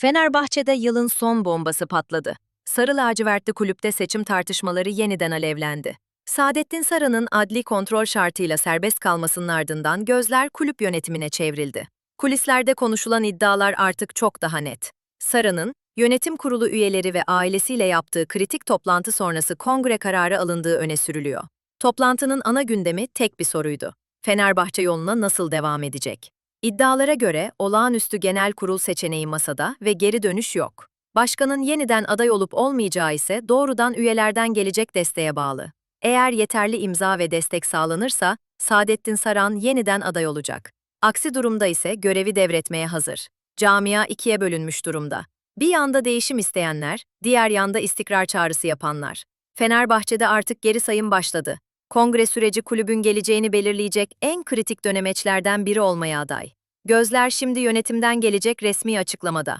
Fenerbahçe'de yılın son bombası patladı. Sarı lacivertli kulüpte seçim tartışmaları yeniden alevlendi. Saadettin Saran'ın adli kontrol şartıyla serbest kalmasının ardından gözler kulüp yönetimine çevrildi. Kulislerde konuşulan iddialar artık çok daha net. Saran'ın, yönetim kurulu üyeleri ve ailesiyle yaptığı kritik toplantı sonrası kongre kararı alındığı öne sürülüyor. Toplantının ana gündemi tek bir soruydu. Fenerbahçe yoluna nasıl devam edecek? İddialara göre olağanüstü genel kurul seçeneği masada ve geri dönüş yok. Başkanın yeniden aday olup olmayacağı ise doğrudan üyelerden gelecek desteğe bağlı. Eğer yeterli imza ve destek sağlanırsa Saadettin Saran yeniden aday olacak. Aksi durumda ise görevi devretmeye hazır. Camia ikiye bölünmüş durumda. Bir yanda değişim isteyenler, diğer yanda istikrar çağrısı yapanlar. Fenerbahçe'de artık geri sayım başladı. Kongre süreci kulübün geleceğini belirleyecek en kritik dönemeçlerden biri olmaya aday. Gözler şimdi yönetimden gelecek resmi açıklamada.